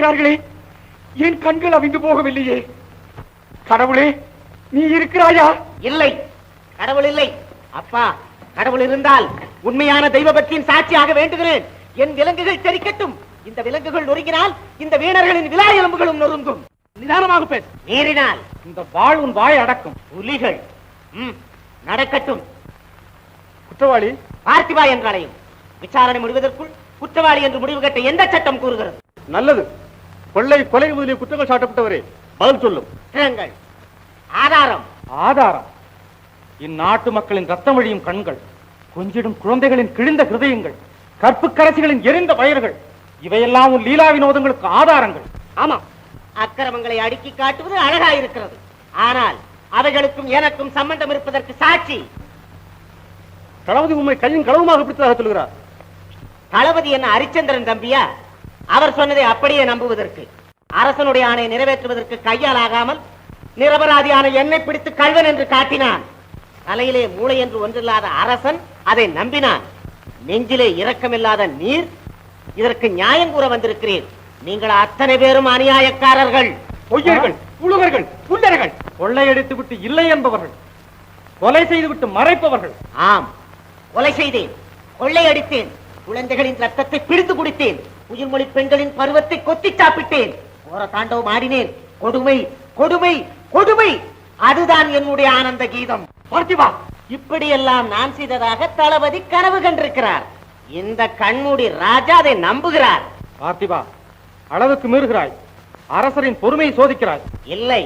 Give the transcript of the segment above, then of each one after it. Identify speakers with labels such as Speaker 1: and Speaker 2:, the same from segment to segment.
Speaker 1: இழுக்கிறார்களே என் கண்கள் அவிந்து போகவில்லையே. கடவுளே நீ இருக்கிறாயா?
Speaker 2: இல்லை. கடவுள் இல்லை. அப்பா கடவுள் இருந்தால் உண்மையான தெய்வ பக்தியின் சாட்சியாக வேண்டுகிறேன். என் விலங்குகள் தெரிக்கட்டும் இந்த விலங்குகள் நொறுங்கினால் இந்த வீணர்களின் விழா எலும்புகளும் நொறுங்கும்.
Speaker 1: நிதானமாக பேச.
Speaker 2: மீறினால்
Speaker 1: இந்த வாழ் உன் வாய் அடக்கும்.
Speaker 2: புலிகள். ம், நடக்கட்டும்.
Speaker 1: குற்றவாளி?
Speaker 2: பார்த்திபா என்றாலையும். விசாரணை முடிவதற்குள் குற்றவாளி என்று முடிவு கட்ட எந்த சட்டம் கூறுகிறது?
Speaker 1: நல்லது. கொள்ளை கொலை முதலிய குற்றங்கள் சாட்டப்பட்டவரே பதில் சொல்லும்.
Speaker 2: ஆதாரம்.
Speaker 1: ஆதாரம். இந்நாட்டு மக்களின் ரத்தம் வழியும் கண்கள் கொஞ்சிடும் குழந்தைகளின் கிழிந்த ஹிருதயங்கள் கற்பு கரசிகளின் எரிந்த வயர்கள் இவையெல்லாம் உன் லீலா வினோதங்களுக்கு ஆதாரங்கள்.
Speaker 2: ஆமாம். அக்கிரமங்களை அடுக்கி காட்டுவது அழகாயிருக்கிறது. ஆனால் அவைகளுக்கும் எனக்கும் சம்பந்தம் இருப்பதற்கு சாட்சி.
Speaker 1: தளபதி உண்மை கையும் களவுமாக பிடித்ததாக சொல்கிறார்.
Speaker 2: தளபதி என்ன ஹரிச்சந்திரன் தம்பியா? அவர் சொன்னதை அப்படியே நம்புவதற்கு அரசனுடைய ஆணையை நிறைவேற்றுவதற்கு கையால் ஆகாமல் நிரபராதியான என்னை பிடித்து கல்வன் என்று காட்டினான். தலையிலே மூளை என்று ஒன்றில்லாத அரசன் அதை நம்பினான். நெஞ்சிலே இரக்கமில்லாத நீர் இதற்கு நியாயம் கூற வந்திருக்கிறேன் நீங்கள் அத்தனை பேரும் அநியாயக்காரர்கள்.
Speaker 1: பொய்யர்கள் புழுவர்கள் புல்லர்கள். கொள்ளையடித்து விட்டு இல்லை என்பவர்கள். கொலை செய்துவிட்டு மறைப்பவர்கள்.
Speaker 2: ஆம் கொலை செய்தேன். கொள்ளையடித்தேன் குழந்தைகளின் ரத்தத்தை பிடித்து குடித்தேன். உயிர்மொழி பெண்களின் பருவத்தை கொத்தி சாப்பிட்டேன். ஓர தாண்டவம் ஆடினேன். கொடுமை கொடுமை கொடுமை. அதுதான் என்னுடைய ஆனந்த கீதம். பார்த்திவா இப்படியெல்லாம் நான் செய்ததாக தளபதி கனவு கண்டிருக்கிறார். இந்த கண்மூடி ராஜா அதை நம்புகிறார்.
Speaker 1: பார்த்திபா அளவுக்கு மீறுகிறாய். அரசரின் பொறுமையை சோதிக்கிறாய்.
Speaker 2: இல்லை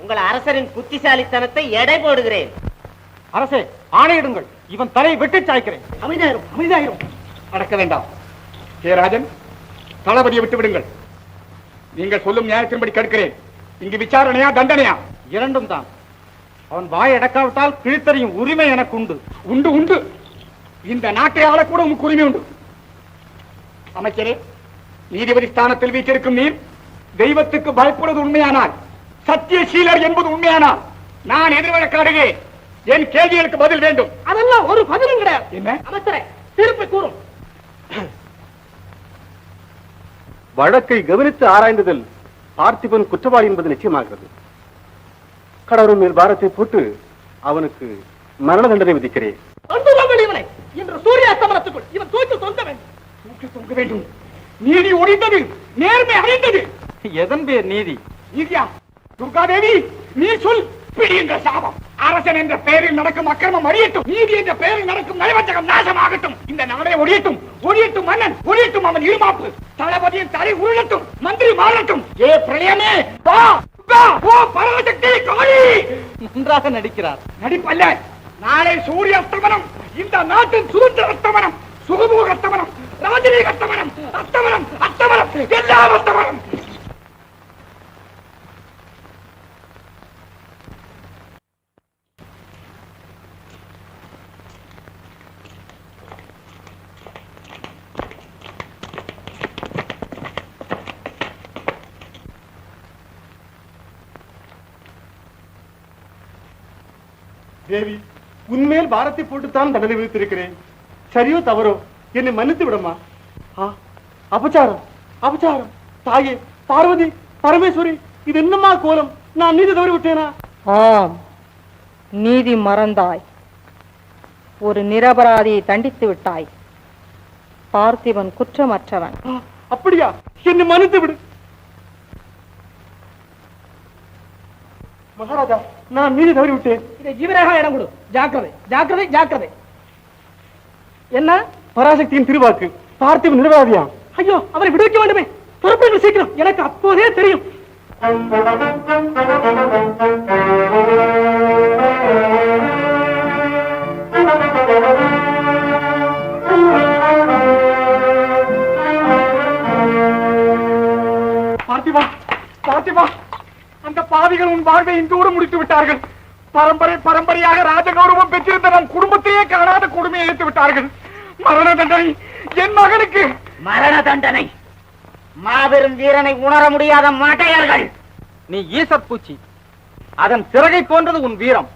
Speaker 2: உங்கள் அரசரின் புத்திசாலித்தனத்தை எடை போடுகிறேன்.
Speaker 1: அரசே ஆணையிடுங்கள். இவன் தலையை வெட்டி சாய்க்கிறேன். அமைதியாயிரும் அமைதியாயிரும். அடக்க வேண்டாம். ஜெயராஜன் தளபதியை விட்டு விடுங்கள் நீங்கள் சொல்லும் நியாயத்தின்படி கேட்கிறேன் இங்கு விசாரணையா தண்டனையா? இரண்டும் தான். அவன் வாய் அடக்காவிட்டால் கிழித்தறியும் உரிமை எனக்கு உண்டு. உண்டு உண்டு. இந்த நாட்டை ஆளக்கூட உமக்கு உரிமை உண்டு. அமைச்சரே நீதிபதி ஸ்தானத்தில் வீட்டிருக்கும் நீர் தெய்வத்துக்கு பயப்படுவது உண்மையானால் சத்தியசீலர் என்பது உண்மையானால் நான் எதிர்வழக்காடுகிறேன் என் கேள்விகளுக்கு பதில் வேண்டும்.
Speaker 2: அதெல்லாம் ஒரு பதிலும் கிடையாது.
Speaker 1: என்ன?
Speaker 2: அமைச்சரே திருப்பி கூறும்.
Speaker 3: வழக்கை கவனித்து ஆராய்ந்ததில் பார்த்திபன் குற்றவாளி என்பது நிச்சயமாகிறது. கடவுள் மேல் பாரத்தை போட்டு அவனுக்கு மரண தண்டனை விதிக்கிறேன்.
Speaker 2: இன்று சூரிய அஸ்தமனத்துக்குள் இவன் தூக்கி தொங்க வேண்டும்.
Speaker 1: தூக்கி தொங்க வேண்டும். நீதி ஒழிந்தது நேர்மை அடைந்தது.
Speaker 3: எதன் பேர் நீதி?
Speaker 1: நீதியா? துர்காதேவி நீ சொல். பிடியுங்க சாபம். அரசன் என்ற பெயரில் நடக்கும் அக்கிரமம் அழியட்டும். நீதி என்ற பெயரில் நடக்கும் நயவஞ்சகம் நாசமாகட்டும். இந்த நாடே ஒழியட்டும். ஒழியட்டும் மன்னன் ஒழியட்டும் அவன் இருமாப்பு தளபதியின் தலை உருளட்டும் மந்திரி மாறட்டும். ஏ பிரளயமே வா வா ஓ பரமசக்தி காளி!
Speaker 3: நன்றாக நடிக்கிறார்.
Speaker 1: நடிப்பல்ல. நாளை சூரிய அஸ்தமனம் இந்த நாட்டின் சுதந்திர அஸ்தமனம் சுகமூக அஸ்தமனம் ராஜரீக அஸ்தமனம் அஸ்தமனம் அஸ்தமனம் எல்லாம் அஸ்தமனம்
Speaker 3: தேவி பாரத்தை போட்டுத்தான் தண்டனை விதித்திருக்கிறேன் சரியோ தவறோ? என்னை மன்னித்து விடமா? அபச்சாரம் அபச்சாரம். தாயே பார்வதி பரமேஸ்வரி இது என்னம்மா கோலம்? நான் நீதி தவறி விட்டேனா?
Speaker 4: ஆம் நீதி மறந்தாய். ஒரு நிரபராதியை தண்டித்து விட்டாய். பார்த்திபன் குற்றமற்றவன்.
Speaker 3: அப்படியா? என்னை மன்னித்து விடு. மகாராஜா நான் நீதி தவறி விட்டேன்
Speaker 5: இதை ஜீவராக இடம் கொடு. ஜாக்கிரதை ஜாக்கிரதை ஜாக்கிரதை. என்ன?
Speaker 3: பராசக்தியின் திருவாக்கு. பார்த்திபன் நிரபராதியா
Speaker 5: ஐயோ அவரை விடுவிக்க வேண்டுமே. புறப்படுங்கள் சீக்கிரம். எனக்கு அப்போதே தெரியும்.
Speaker 1: பார்த்திபா பார்த்திபா. அந்த பாவிகள் உன் வாழ்வை இன்றோடு முடித்து விட்டார்கள். பரம்பரை பரம்பரையாக ராஜகௌரவம் பெற்றிருந்த நம் குடும்பத்தையே காணாத கொடுமையை இழுத்து விட்டார்கள். மரண தண்டனை என் மகனுக்கு.
Speaker 2: மரண தண்டனை. மாபெரும் வீரனை உணர முடியாத மாட்டையர்கள்.
Speaker 1: நீ ஈசத் பூச்சி. அதன் சிறகை போன்றது உன் வீரம்.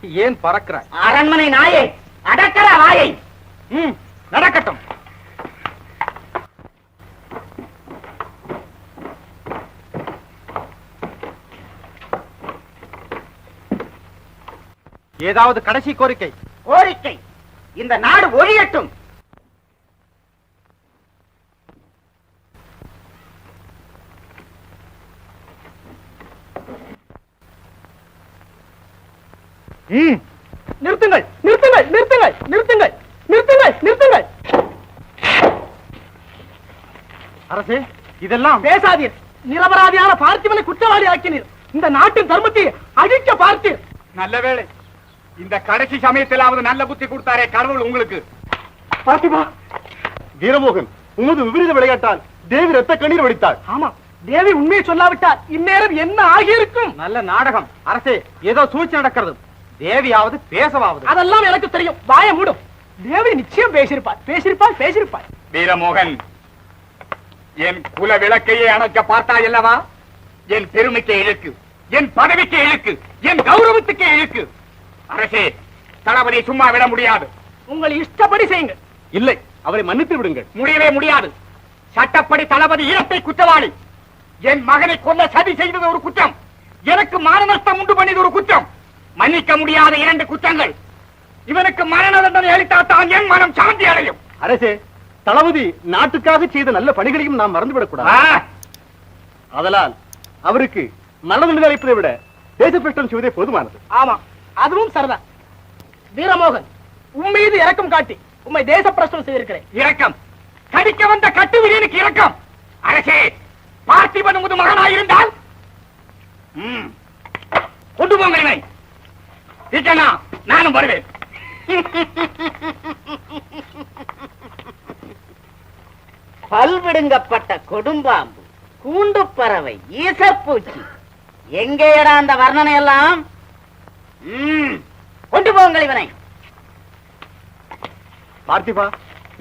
Speaker 1: ஏன் பறக்கிறாய்?
Speaker 2: அரண்மனை நாயை அடக்கல வாயை.
Speaker 1: ம், நடக்கட்டும். ஏதாவது கடைசி கோரிக்கை.
Speaker 2: கோரிக்கை. இந்த நாடு ஒழியட்டும்.
Speaker 5: நிறுத்துங்கள் நிறுத்துங்கள் நிறுத்துங்கள் நிறுத்துங்கள் நிறுத்துங்கள் நிறுத்துங்கள்.
Speaker 1: அரசே இதெல்லாம்
Speaker 5: பேசாதீர். நிரபராதியான பார்த்திபனை குற்றவாளி ஆக்கினீர். இந்த நாட்டின் தர்மத்தை அழிக்க பார்த்தீர்
Speaker 1: நல்ல வேளை. இந்த கடைசி சமயத்திலாவது நல்ல புத்தி கொடுத்தாரே கடவுள் உங்களுக்கு.
Speaker 3: பார்த்திபா வீரமோகன் உமது விபரீத விளையாட்டால் தேவி ரத்த கண்ணீர் வடித்தாள்.
Speaker 5: ஆமா தேவி உண்மையை சொல்லாவிட்டால் இந்நேரம் என்ன ஆகியிருக்கும்?
Speaker 1: நல்ல நாடகம் அரசே ஏதோ சூழ்ச்சி நடக்கிறது. தேவியாவது பேசவாவது.
Speaker 5: அதெல்லாம் எனக்கு தெரியும். வாய மூடும் தேவி நிச்சயம் பேசியிருப்பார் பேசியிருப்பார் பேசியிருப்பார்
Speaker 1: வீரமோகன் என் குல விளக்கையே அணைக்க பார்த்தாய் அல்லவா? என் பெருமைக்கு இழுக்கு என் பதவிக்கு இழுக்கு என் கௌரவத்துக்கு இழுக்கு. அரசே தளபதி சும்மா விட முடியாது.
Speaker 5: உங்கள் இஷ்டப்படி செய்யுங்க
Speaker 3: இல்லை அவரை மன்னித்து விடுங்கள்.
Speaker 1: முடியவே முடியாது. சட்டப்படி தளபதி ஈரத்தை குற்றவாளி. என் மகனை கொல்ல சதி செய்தது ஒரு குற்றம். எனக்கு மான நஷ்டம் உண்டு பண்ணியது ஒரு குற்றம். மன்னிக்க முடியாத இரண்டு குற்றங்கள். இவனுக்கு மரண தண்டனை அளித்தால்தான் என் மனம் சாந்தி அடையும்.
Speaker 3: அரசே தளபதி நாட்டுக்காக செய்த நல்ல பணிகளையும் நாம் மறந்துவிடக் கூடாது
Speaker 1: ஆ,
Speaker 3: அதனால் அவருக்கு நல்லது அளிப்பதை விட தேசப்பிரஷ்டம் செய்வதே போதுமானது.
Speaker 5: ஆமா அதுவும் சரிதான். வீரமோகன் உன் மீது இரக்கம் காட்டி உம்மை தேச பிரச்சனை செய்திருக்கிறேன்.
Speaker 1: இரக்கம். கடிக்க வந்த கட்டு விரியனுக்கு இரக்கம். அரசே பார்த்திபன் உமது மகனாயிருந்தால்? ம், கொண்டு போங்க இவனை. நானும் வருவேன்.
Speaker 2: பல்விடுங்கப்பட்ட கொடும்பாம்பு கூண்டு பறவை ஈசப்பூச்சி. எங்கேயடா அந்த வர்ணனை எல்லாம் கொண்டு போங்கள் இவனை.
Speaker 3: பார்த்திபா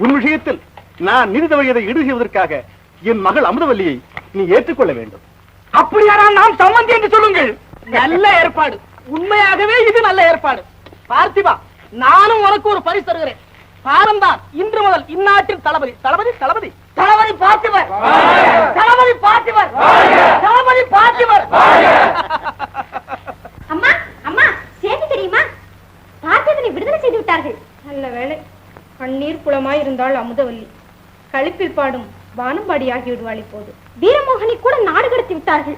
Speaker 3: உன் விஷயத்தில் நான் நீதி தவறியதை ஈடு செய்வதற்காக என் மகள் அமுதவல்லியை நீ ஏற்றுக்கொள்ள வேண்டும்.
Speaker 1: அப்படியானால் நாம் சம்மந்தி என்று சொல்லுங்கள்.
Speaker 5: நல்ல ஏற்பாடு. உண்மையாகவே இது நல்ல ஏற்பாடு. பார்த்திபா நானும் உனக்கு ஒரு பரிசு தருகிறேன். பாரம்தான் இன்று முதல் இந்நாட்டின் தளபதி. தளபதி தளபதி.
Speaker 2: தளபதி பார்த்திபர்.
Speaker 5: தளபதி பார்த்திபர் தளபதி பார்த்திபர்
Speaker 6: அம்மா அம்மா செய்தி தெரியுமா பார்த்திபனை விடுதலை செய்து விட்டார்கள்
Speaker 4: நல்ல வேளை கண்ணீர் குளமாய் இருந்தாள் அமுதவல்லி. கழிப்பில் பாடும் வானம்பாடியாகி ஆகிவிடுவாள் இப்போது.
Speaker 6: வீரமோகனை கூட நாடு கடத்தி விட்டார்கள்.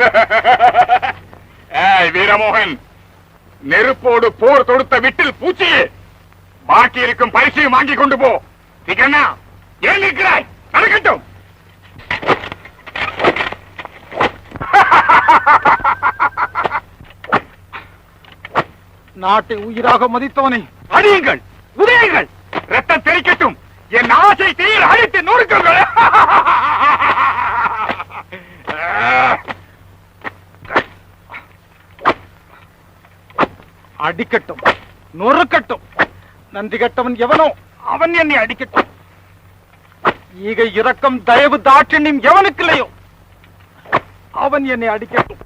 Speaker 1: வீரமோகன். நெருப்போடு போர் தொடுத்த விட்டில் பூச்சியே பாக்கி இருக்கும் பரிசையும் வாங்கி கொண்டு போ. சீக்கிரமா ஏன் நிற்கிறாய்? நடக்கட்டும். நாட்டை உயிராக மதித்தவனை அடியுங்கள் உதயுங்கள். ரத்தம் தெளிக்கட்டும் என் ஆசை தீயில் அழித்து நொறுக்குங்கள். அடிக்கட்டும். நொறுக்கட்டும். நன்றி கட்டவன் எவனோ அவன் என்னை அடிக்கட்டும். ஈகை இரக்கம் தயவு தாட்சண்யம் எவனுக்கு இல்லையோ அவன் என்னை அடிக்கட்டும்.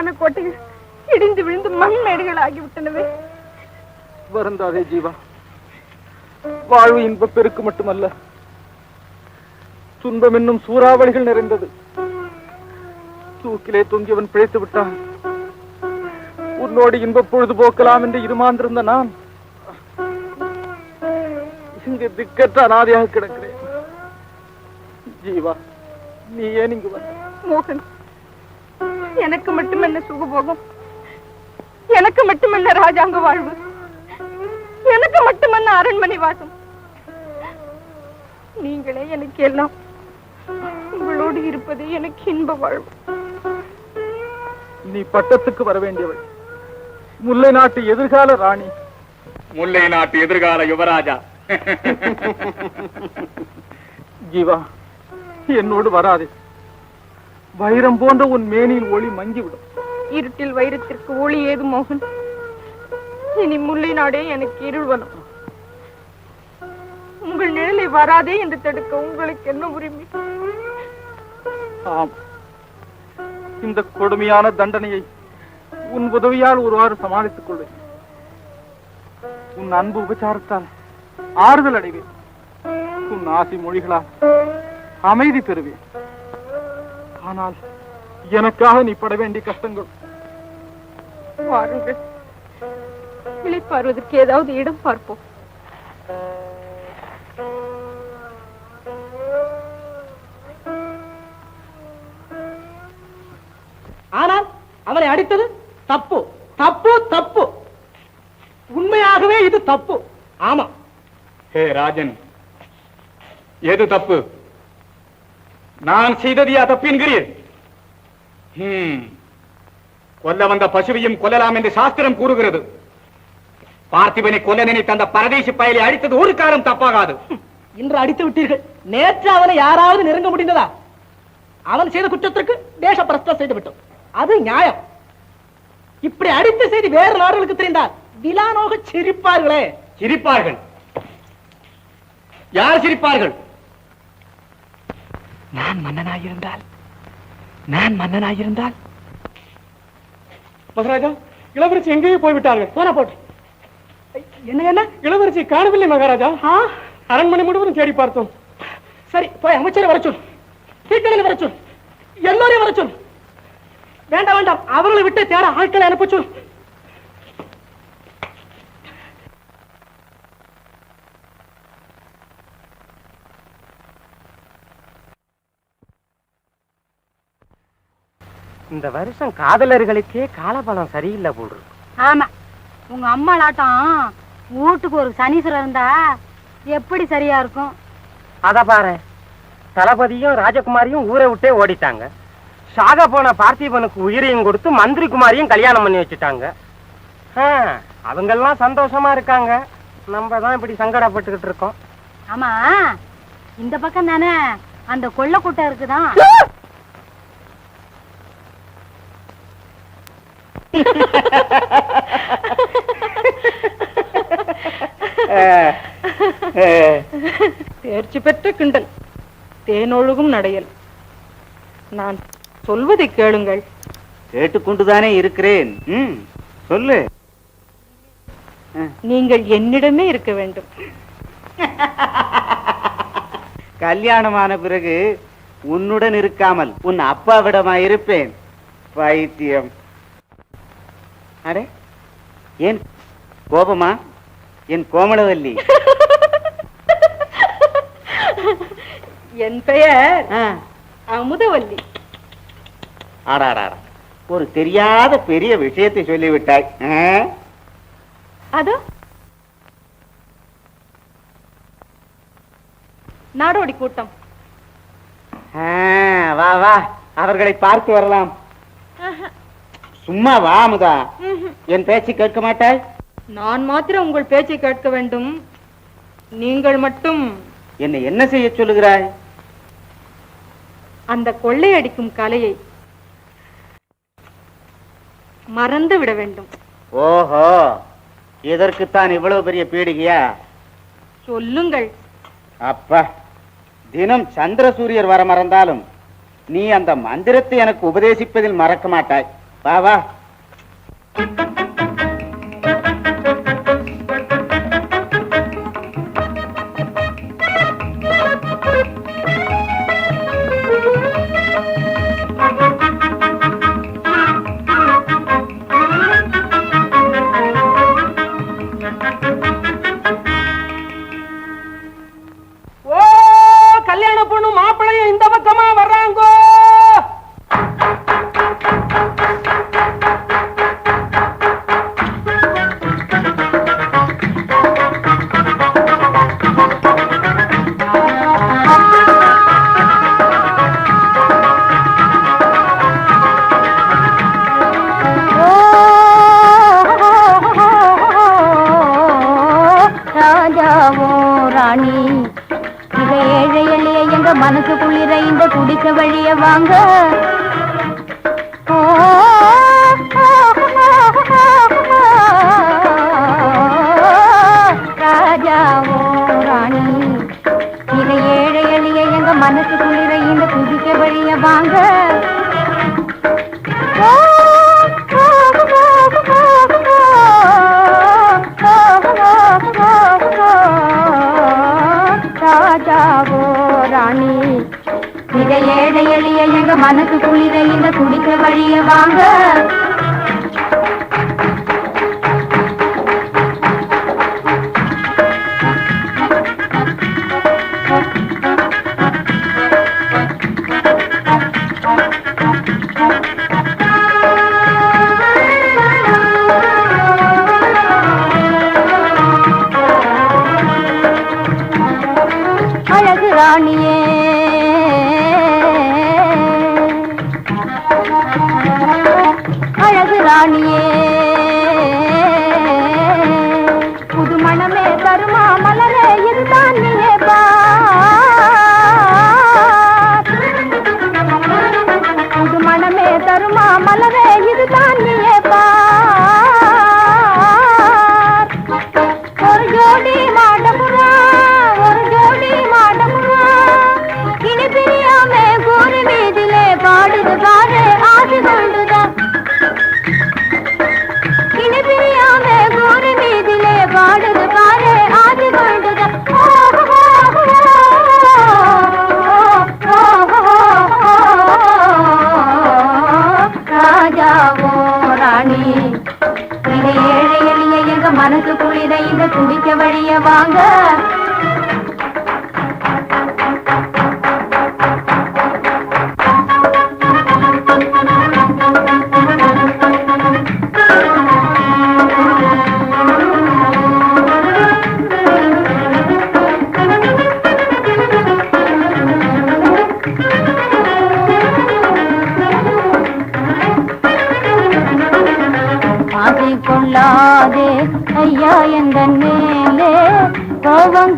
Speaker 6: எத்தனையோ மனக்கோட்டைகள் இடிந்து விழுந்து மண் மேடுகள் ஆகிவிட்டனவே
Speaker 1: வருந்தாதே ஜீவா.
Speaker 7: வாழ்வு இன்பப் பெருக்கு மட்டுமல்ல. துன்பம் என்னும் சூறாவளிகள் நிறைந்தது. தூக்கிலே தொங்கியவன் பிழைத்து விட்டான். உன்னோடு இன்பப் பொழுது போக்கலாம் என்று இருமாந்திருந்த நான் இங்கு திக்கற்ற அனாதையாக கிடக்கிறேன். ஜீவா நீ ஏன் இங்கு வந்த?
Speaker 8: மோகன் எனக்கு மட்டுமல்ல சுகபோகம். எனக்கு மட்டுமல்ல ராஜாங்க வாழ்வு. எனக்கு மட்டுமல்ல அரண்மனை வாசம். நீங்களே எனக்கு எல்லாம் உங்களோடு இருப்பதே எனக்கு இன்ப வாழ்வு.
Speaker 7: நீ பட்டத்துக்கு வர வேண்டியவள். முல்லை நாட்டு எதிர்கால ராணி. முல்லை நாட்டு எதிர்கால யுவராஜா. ஜீவா என்னோடு வராதே. வைரம் போன்ற உன் மேனியில் ஒளி மங்கிவிடும்.
Speaker 8: இருட்டில் வைரத்திற்கு ஒளி ஏது மோகன்? இனி முல்லை நாடே எனக்கு இருள்வனம் உங்கள் நிழலை வராதே என்று தடுக்க உங்களுக்கு என்ன உரிமை?
Speaker 7: ஆம். இந்த கொடுமையான தண்டனையை உன் உதவியால் ஒருவாறு சமாளித்துக் கொள்வேன். உன் அன்பு உபச்சாரத்தால் ஆறுதல் அடைவேன். உன் ஆசை மொழிகளால் அமைதி பெறுவேன். ஆனால் எனக்காக நீ பட வேண்டிய கஷ்டங்கள்.
Speaker 8: வாருங்கள். ஏதாவது இடம் பார்ப்போம்.
Speaker 5: ஆனால் அவனை அடித்தது தப்பு. தப்பு தப்பு. உண்மையாகவே இது தப்பு. ஆமா
Speaker 7: ஹே ராஜன். எது தப்பு? நான் செய்ததியா தப்பு என்கிறீர். கொல்ல வந்த பசுவையும் கொல்லலாம் என்று சாஸ்திரம் கூறுகிறது. பார்த்திபனை கொல்ல நினைத்த அந்த பரதேசி பயலை அடித்தது ஒரு காலம் தப்பாகாது.
Speaker 5: இன்று அடித்து விட்டீர்கள். நேற்று அவனை யாராவது நெருங்க முடிந்ததா? அவன் செய்த குற்றத்திற்கு தேச பிரஸ்தம் செய்து விட்டோம். அது நியாயம். இப்படி அடித்த செய்தி வேறு நாடுகளுக்கு தெரிந்தால் விலானோக சிரிப்பார்களே.
Speaker 7: சிரிப்பார்கள். யார் சிரிப்பார்கள்?
Speaker 5: நான் மன்னனாயிருந்தால்? நான் மன்னனாயிருந்தால்?
Speaker 9: மகாராஜா இளவரசி எங்கேயோ போய்விட்டார்கள்.
Speaker 5: போன போட்டு. என்ன என்ன?
Speaker 9: இளவரசி காணவில்லை மகாராஜா? அரண்மனை முழுவதும் தேடி பார்த்தோம்.
Speaker 5: சரி போய் அமைச்சரை வர சொல். சீக்கிரம் வர சொல். எல்லோரையும் வர சொல். வேண்டாம் வேண்டாம். அவர்களை விட்டு தேட ஆட்களை அனுப்ப சொல்.
Speaker 10: இந்த வருஷம் காதலர்களுக்கே காலபலம் சரியில்லை போல் இருக்கு.
Speaker 11: ஆமா. உங்க அம்மாளாட்டம் வீட்டுக்கு ஒரு சனீஸ்வரர் இருந்தா எப்படி சரியா இருக்கும்?
Speaker 10: அத பாரு. தளபதியும் ராஜகுமாரியும் ஊரை விட்டே ஓடிட்டாங்க. சாக போன பார்த்திபனுக்கு உயிரையும் கொடுத்து மந்திரி குமாரியும் கல்யாணம் பண்ணி வச்சுட்டாங்க. ஆ, அவங்கெல்லாம் சந்தோஷமா இருக்காங்க. நம்ம தான் இப்படி சங்கடப்பட்டுக்கிட்டு இருக்கோம்.
Speaker 11: ஆமா. இந்த பக்கம் தானே அந்த கொள்ள கூட்டம் இருக்குதான்.
Speaker 8: தேர்ச்சி பெற்ற கிண்டல். தேனொழுகும் நடையல். நான் சொல்வதை கேளுங்கள்.
Speaker 10: கேட்டுக்கொண்டுதானே இருக்கிறேன். சொல்லு.
Speaker 8: நீங்கள் என்னிடமே இருக்க வேண்டும்.
Speaker 10: கல்யாணமான பிறகு உன்னுடன் இருக்காமல் உன் அப்பாவிடமா இருப்பேன். பைத்தியம். அடே ஏன் கோபமா? என் கோமளவல்லி
Speaker 8: என் பெயர் அமுதவல்லி.
Speaker 10: ஒரு தெரியாத பெரிய விஷயத்தை சொல்லிவிட்டாய்?
Speaker 8: அதோ. நாடோடி கூட்டம்.
Speaker 10: வா வா. அவர்களை பார்த்து வரலாம். சும்மா வா அமுதா என் பேச்சு கேட்க மாட்டாய்?
Speaker 8: நான் மாத்திரம் உங்கள் பேச்சை கேட்க வேண்டும். நீங்கள் மட்டும்.
Speaker 10: என்னை என்ன செய்ய சொல்லுகிறாய்?
Speaker 8: அந்த கொள்ளையடிக்கும் கலையை மறந்து விட வேண்டும்.
Speaker 10: ஓஹோ இதற்குத்தான் இவ்வளவு பெரிய பீடிகையா?
Speaker 8: சொல்லுங்கள்.
Speaker 10: அப்பா தினம் சந்திர சூரியர் வர மறந்தாலும் நீ அந்த மந்திரத்தை எனக்கு உபதேசிப்பதில் மறக்க மாட்டாய். வா வா.
Speaker 11: வழிய வாங்க.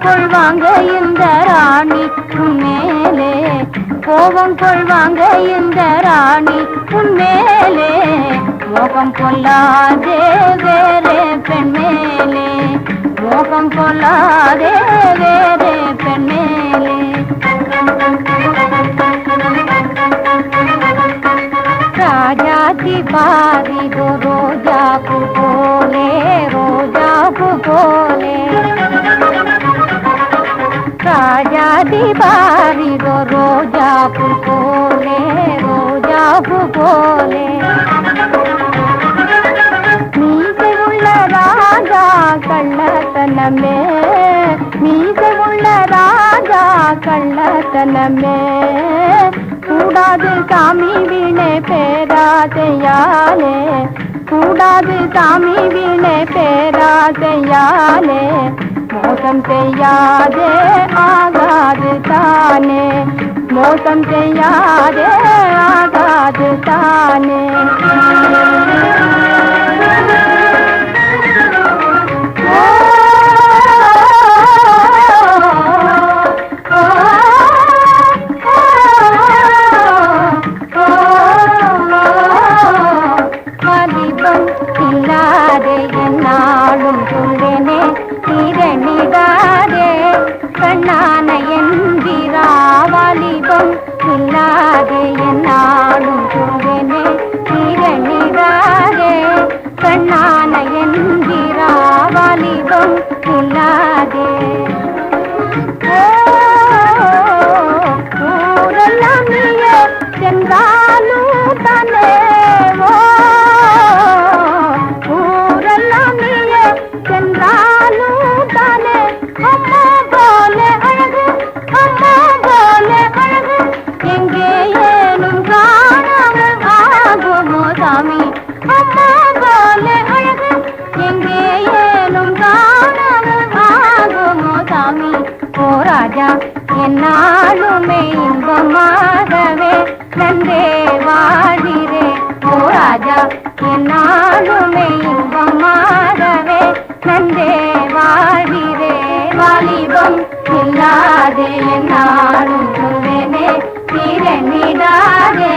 Speaker 11: கொள்வாங்க இந்த ராணிக்கு மேலே. கோபம் கொள்வாங்க இந்த ராணிக்கு மேலே. மோகம் கொள்ளாதே வேறே பெண் மேலே. மோகம் கொள்ளாதே வேறே பெண் மேலே. ராஜாதி பாரிதோ ரோஜாப்பு போலே ரோஜாப்பு போலே. रोजा बोले ராஜாதி பாரி दो रोजा बोले रोजा बोले மீசை உள்ள ராஜா கள்ளத்தனமே மீசை உள்ள ராஜா கள்ளத்தனமே கூடாது சாமி வீணே பேராதையாலே கூடாது சாமி வீணே பேராதையாலே மோசம் செய்யாதே ஆகாது தானே. மோசம் செய்யாதே ஆகாது தானே. கண்ணான என்கிறாவலிபம் இல்லாதே என்னாலும் சொல்லேனே திறனிடாதே கண்ணான என்கிறா போராஜா என்னாலுமே இன்பமாகவே நன்றே வாழிரே போராஜா என்னாலுமே இன்பமாகவே நன்றே வாழிரே வாலிபம் இல்லாதே என்னாலும் சொல்வேனே சீரணிடாதே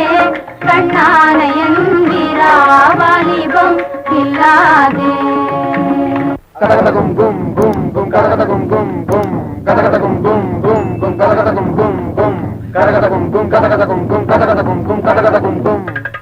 Speaker 11: கண்ணான என்கிறா. வாலிபம் இல்லாதே.
Speaker 3: கடகடகும் கும் கும் கும் கடகடகும் கும் கும் கதகதகும் கும் கும் கும் கதகதகும் கும் கும் கதகதகும் கும் கதகதகும் கும் கதகதகும் கும் கதகதகும் கும்
Speaker 12: என்னடா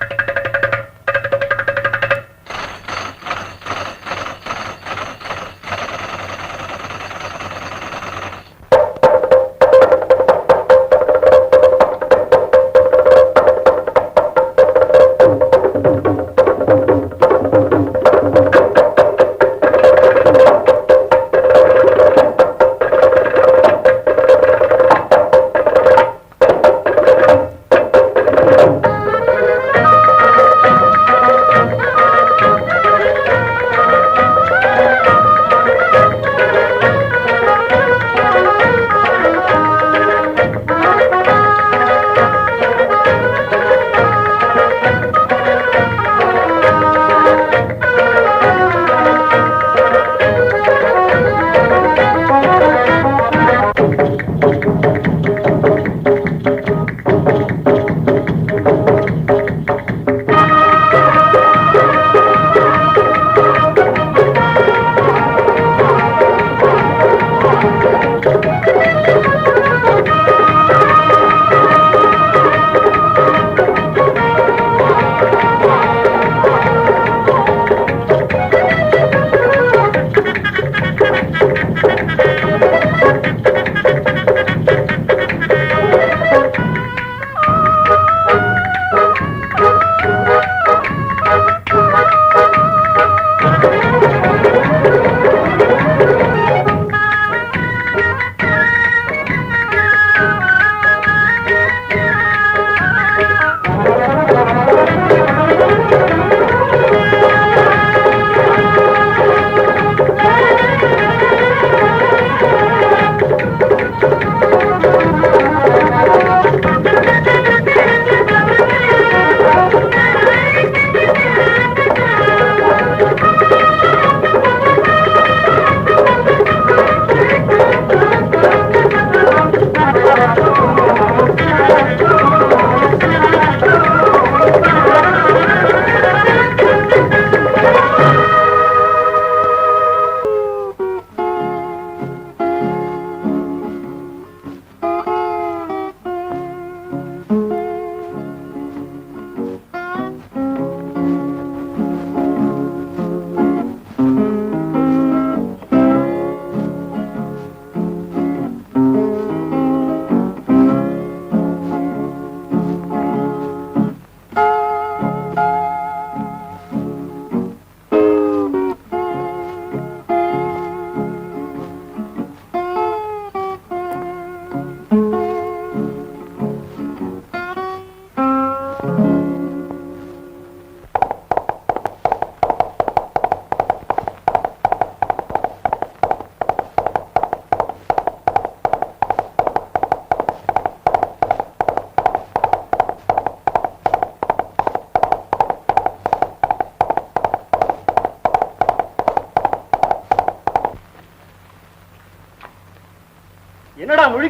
Speaker 12: Thank you.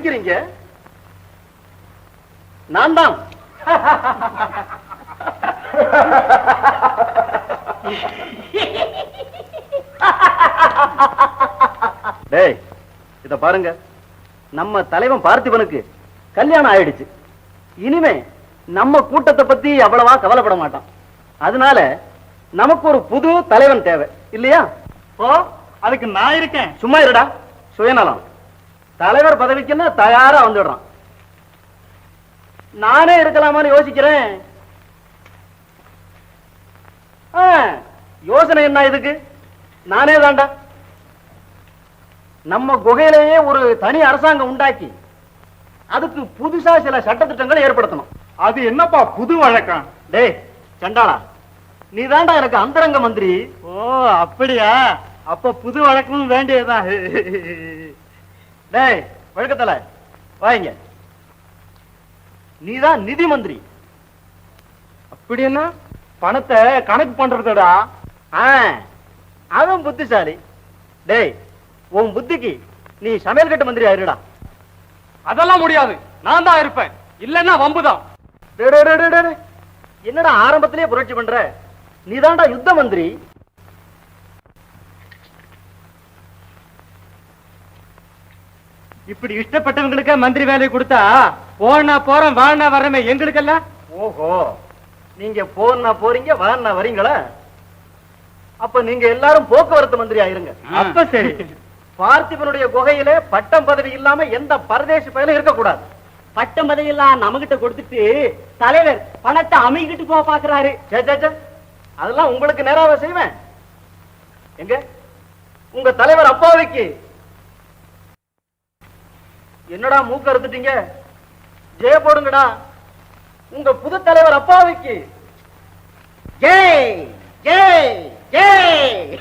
Speaker 12: சிரிக்கிறீங்க நான் தான். டேய் இத பாருங்க. நம்ம தலைவன் பார்த்திபனுக்கு கல்யாணம் ஆயிடுச்சு. இனிமே நம்ம கூட்டத்தை பத்தி அவ்வளவா கவலைப்பட மாட்டான். அதனால நமக்கு ஒரு புது தலைவன் தேவை. இல்லையா?
Speaker 3: ஓ அதுக்கு நான் இருக்கேன்.
Speaker 12: சும்மா இருடா. சுயநலம். தலைவர் பதவிக்குன்னா தயாரா வந்துடுறான். நானே இருக்கலாமான்னு யோசிக்கிறேன். யோசனை என்ன இதுக்கு? நானே தான்டா நம்ம குகையிலேயே ஒரு தனி அரசாங்கம் உண்டாக்கி அதுக்கு புதுசா சில சட்டத்திட்டங்களை ஏற்படுத்தணும்.
Speaker 3: அது என்னப்பா புது வழக்கம்
Speaker 12: டேய் சண்டாளா நீ தான்டா எனக்கு அந்தரங்க மந்திரி.
Speaker 3: ஓ அப்படியா? அப்ப புது வழக்கமும் வேண்டியதுதான்.
Speaker 12: டேய் வழக்கத்தல வாங்க. நீதான் நிதி மந்திரி.
Speaker 3: அப்படி என்ன? பணத்தை கணக்கு பண்றதுடா.
Speaker 12: அவன் புத்திசாலி. டேய் உன் புத்திக்கு நீ சமையல் கட்டு மந்திரி ஆயிருடா.
Speaker 3: அதெல்லாம் முடியாது. நான் தான் இருப்பேன். இல்லன்னா வம்புதான்.
Speaker 12: என்னடா ஆரம்பத்திலேயே புரட்சி பண்ற? நீதான்டா யுத்த மந்திரி.
Speaker 3: இப்படி இஷ்டப்பட்டவங்களுக்கு மந்திரி வேலை கொடுத்தா போனா போறோம் வானா வர்றமே எங்களுக்கெல்லாம்
Speaker 12: ஓஹோ நீங்க போனா போறீங்க வான்னா வரீங்களா? அப்ப நீங்க எல்லாரும் போக்குவரத்து மந்திரி ஆயிருங்க
Speaker 3: அப்ப சரி.
Speaker 12: பார்த்திபனுடைய குகையில பட்டம் பதவி இல்லாம எந்த பரதேசி பயலும் இருக்கக்கூடாது.
Speaker 10: பட்டம் பதவியெல்லாம் நம்மகிட்ட கொடுத்துட்டு தலைவர் பணத்தை அமைக்கிட்டு போக பாக்குறாரு.
Speaker 12: அதெல்லாம் உங்களுக்கு நேராக செய்வேன். எங்க? உங்க தலைவர் அப்பாவைக்கு என்னடா மூக்க அறுத்துட்டீங்க? ஜெய போடுங்கடா. உங்க புது தலைவர் அப்பாவைக்கு.
Speaker 10: ஜெய் ஜெய் ஜெய்.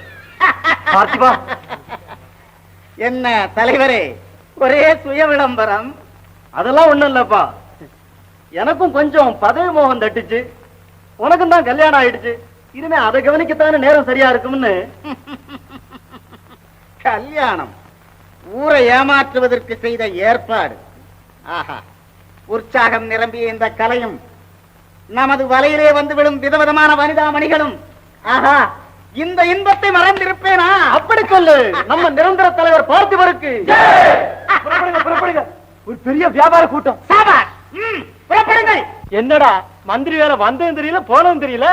Speaker 12: பார்த்திபா.
Speaker 10: என்ன தலைவரே ஒரே சுய விளம்பரம்.
Speaker 12: அதெல்லாம் ஒண்ணும் இல்லப்பா. எனக்கும் கொஞ்சம் பதவி மோகம் தட்டுச்சு. உனக்கும் தான் கல்யாணம் ஆயிடுச்சு. இனிமே அதை கவனிக்கத்தானே நேரம் சரியா இருக்கும்னு.
Speaker 10: கல்யாணம். ஊரை ஏமாற்றுவதற்கு செய்த ஏற்பாடு. ஆஹா உற்சாகம் நிரம்பிய இந்த கலையும் நமது வலையிலே வந்து விழும் விதவிதமான வனிதாமணிகளும் ஆஹா இந்த இன்பத்தை மறந்திருப்பேனா?
Speaker 12: அப்படி சொல்லு. நம்ம நிரந்தர தலைவர் பார்த்திபருக்கு. புறப்படுங்க ஒரு பெரிய வியாபார கூட்டம்.
Speaker 10: புறப்படுங்கள்.
Speaker 12: என்னடா மந்திரி வேலை வந்ததும் தெரியல போனதும் தெரியல?